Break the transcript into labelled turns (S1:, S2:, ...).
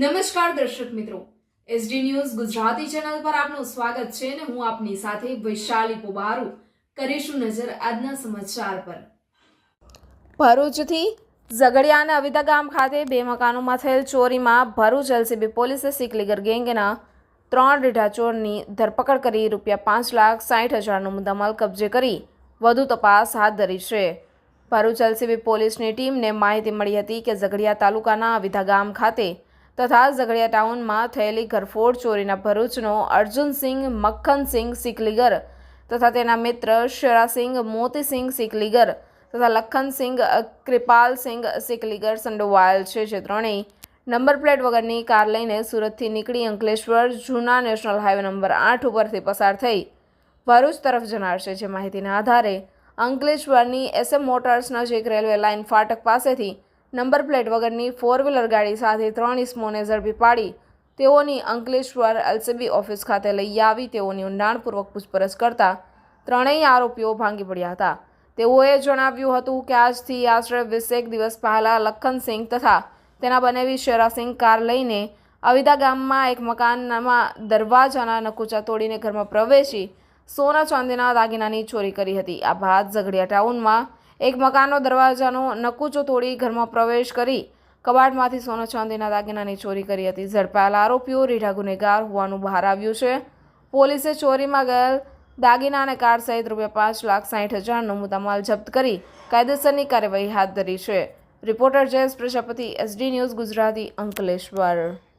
S1: નમસ્કાર દર્શક મિત્રો. એસડી ન્યૂઝ ગુજરાતી ચેનલ પર આપનું સ્વાગત છે અને હું આપની સાથે વૈશાલી પોબારુ કરીશું નજર આજના સમાચાર પર. ભરૂચથી ઝઘડિયા અને અવિતા ગામ ખાતે બે મકાનોમાં થયેલ ચોરીમાં ભરૂચ એલસીબી પોલીસે સિકલીગર ગેંગના ત્રણ રીઢા ચોરની ધરપકડ કરી રૂપિયા પાંચ લાખ સાઠ હજારનો મુદ્દામાલ કબજે કરી વધુ તપાસ હાથ ધરી છે. ભરૂચ એલસીબી પોલીસની ટીમને માહિતી મળી હતી કે ઝઘડિયા તાલુકાના અવિધા ગામ ખાતે તથા ઝઘડિયા ટાઉનમાં થયેલી ઘરફોડ ચોરીના ભરૂચનો અર્જુનસિંહ, મક્ખનસિંહ સિકલીગર તથા તેના મિત્ર શરાસિંહ, મોતીસિંહ સિકલીગર તથા લખનસિંહ, કૃપાલસિંહ સિકલીગર સંડોવાયેલ છે. જે ત્રણેય નંબર પ્લેટ વગરની કાર લઈને સુરતથી નીકળી અંકલેશ્વર જૂના નેશનલ હાઈવે નંબર આઠ ઉપરથી પસાર થઈ. ભરૂચ તરફ જનાર છે જે માહિતીના આધારે અંકલેશ્વરની એસએમ મોટર્સ નજીક રેલવે લાઇન ફાટક પાસેથી નંબર પ્લેટ વગરની ફોર વ્હીલર ગાડી સાથે ત્રણ ઇસમોને ઝડપી પાડી. તેઓની અંકલેશ્વર એલસીબી ઓફિસ ખાતે લઈ આવી, તેઓની ઊંડાણપૂર્વક પૂછપરછ કરતા ત્રણેય આરોપીઓ ભાંગી પડ્યા હતા. તેઓએ જણાવ્યું હતું કે આજથી આશરે વીસેક દિવસ પહેલાં લખનસિંહ તથા તેના બનેવી શેરાસિંહ કાર લઈને અવિદા ગામમાં એક મકાનમાં દરવાજાના નકુચા તોડીને ઘરમાં પ્રવેશી સોના ચાંદીના દાગીનાની ચોરી કરી હતી. આ ભાત ઝઘડિયા ટાઉનમાં એક મકાનનો દરવાજાનો નકુચો તોડી ઘરમાં પ્રવેશ કરી કબાટમાંથી સોના ચાંદીના દાગીનાની ચોરી કરી હતી. ઝડપાયેલા આરોપીઓ રીઢા ગુનેગાર હોવાનું બહાર આવ્યું છે. પોલીસે ચોરીમાં ગયેલ દાગીના અને કાર સહિત રૂપિયા પાંચ લાખ સાઠ હજારનો મુદ્દામાલ જપ્ત કરી કાયદેસરની કાર્યવાહી હાથ ધરી છે. Reporter Jayesh Prajapati, SD news Gujarati Ankleshwar.